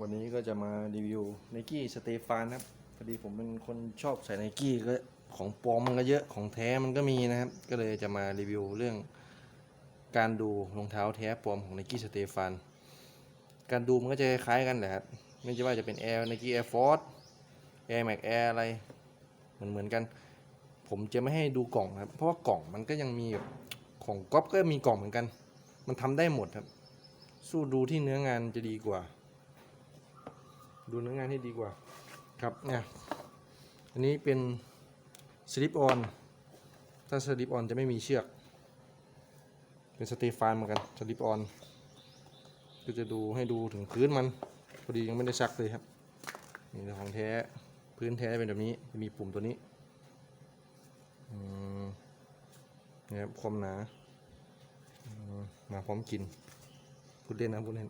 วันนี้ก็จะมารีวิวไนกี้สเตฟานครับพอดีผมเป็นคนชอบใส่ไนกี้ก็ของปลอมมันก็เยอะของแท้มันก็มีนะครับ ก็เลยจะมารีวิวเรื่อง การดูรองเท้าแท้ปลอมของไนกี้สเตฟานการดูมันก็จะคล้ายกันแหละครับไม่ใช่ว่าจะเป็น Air Nike Air Force Air Max Air อร์อะไรเหมือนเหมือนกัน ผมจะไม่ให้ดูกล่องครับ เพราะว่ากล่องมันก็ยังมีแบบของก๊อปก็มีกล่องเหมือนกัน มันทำได้หมดครับ สู้ดูที่เนื้องานจะดีกว่า ดูเนื้องานที่ดีกว่าครับเนี่ยอันนี้เป็นสลิปออนถ้าสลิปออนจะไม่มีเชือก เป็นสเตฟานเหมือนกันสลิปออนก็จะดูให้ดูถึงพื้นมันพอดียังไม่ได้ซักเลยครับนี่ของแท้พื้นแท้เป็นแบบนี้จะมีปุ่มตัวนี้นี่ครับความหนามาพร้อมกินพูดเล่นนะพูดเล่น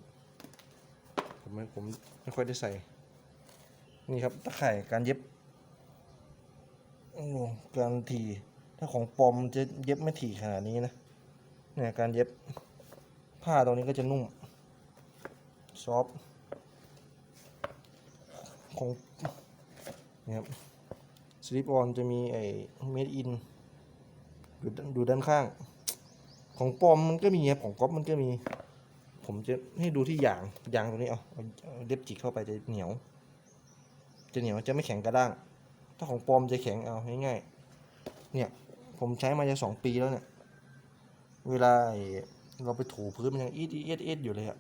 มไม่ผมไม่ค่อยได้ใส่ นี่ครับตะข่ายการเย็บโอ้โหการถี่ถ้าของปลอมจะเย็บไม่ถี่ขนาดนี้นะเนี่ยการเย็บผ้าตรงนี้ก็จะนุ่มซอฟของนี่ครับสลิปออนจะมีไอ้เมดอินดูด้านดูด้านข้าง ของปลอมมันก็มีครับของก๊อปมันก็มี ผมจะให้ดูที่ยางยางตรงนี้เอาเอาเอาเล็บจิกเข้าไปจะเหนียว จะเหนียวจะไม่แข็งกระด้าง ถ้าของปลอมจะแข็งเอาง่ายๆเนี่ยผมใช้มาจะสองปีแล้วเนี่ย เวลาเราไปถูพื้นมันยังอีดอีดอีดอยู่เลยอะ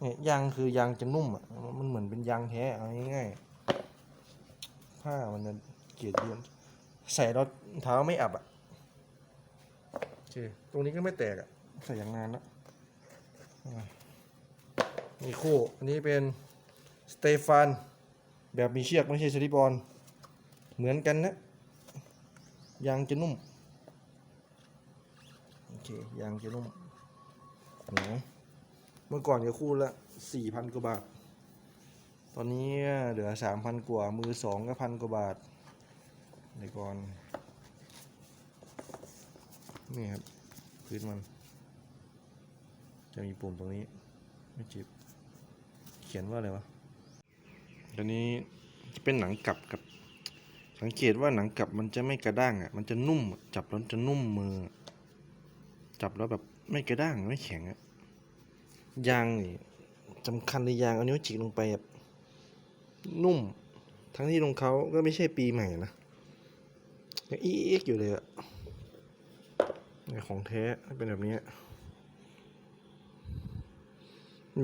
เนี่ยยางคือยางจะนุ่มอะมันเหมือนเป็นยางแท้เอาง่ายๆผ้ามันจะเกลียดเยี่ยใส่แล้วเท้าไม่อับอะโอเคตรงนี้ก็ไม่แตกอะใส่อย่างนานแล้ว นี่คู่ อันนี้เป็นสเตฟานแบบมีเชือกไม่ใช่สลิปออน เหมือนกันนะ ยางจะนุ่ม โอเค ยางจะนุ่มนาเมื่อก่อนก็คู่ละสี่พันกว่าบาท ตอนนี้เหลือสามพันกว่า มือสองก็พันกว่าบาทในก่อน นี่ครับ พื้นมัน จะมีปุ่มตรงนี้ ไม่จิบ เขียนว่าอะไรวะตัวนี้จะเป็นหนังกลับครับ สังเกตว่าหนังกลับมันจะไม่กระด้างอะ มันจะนุ่ม จับแล้วจะนุ่มมือ จับแล้วแบบไม่กระด้างไม่แข็งอะ ยางนี่สำคัญในยางเอานิ้วจิกลงไปแบบนุ่ม ทั้งที่รองเขาก็ไม่ใช่ปีใหม่นะยังอีกอยู่เลยอะเนี่ยของแท้เป็นแบบนี้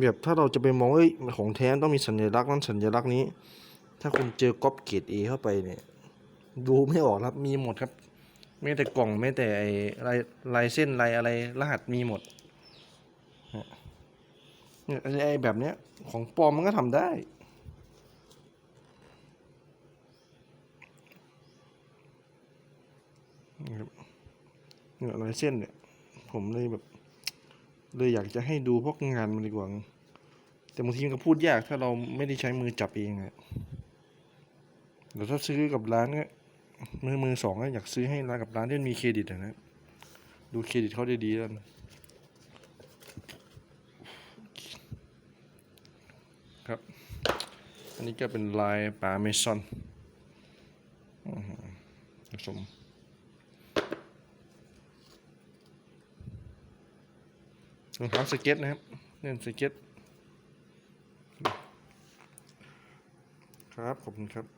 แบบถ้าเราจะไปมองเอ้ยของแท้ต้องมีสัญลักษณ์นั้นสัญลักษณ์นี้ ถ้าคุณเจอก๊อปเกรดเอเข้าไปเนี่ย ดูไม่ออกครับมีหมดครับไม่แต่กล่องไม่แต่ไอลายลายเส้นลายอะไรรหัสมีหมดเนี่ยไอแบบเนี้ยของปลอมมันก็ทำได้นี่ครับเนี่ยลายเส้นเนี่ย ผมเลยแบบ เลยอยากจะให้ดูพวกงานมันดีกว่า แต่บางทีมันก็พูดยากถ้าเราไม่ได้ใช้มือจับเองอะแต่ถ้าซื้อกับร้านก็มือมือสองก็อยากซื้อให้ร้านกับร้านที่มีเครดิตอะนะดูเครดิตเขาได้ดีแล้วนะครับ อันนี้ก็เป็นลายป่าเมซอนอื้อหือผสม รองเท้าสเก็ตนะครับเล่นสเก็ต ครับ ขอบคุณครับ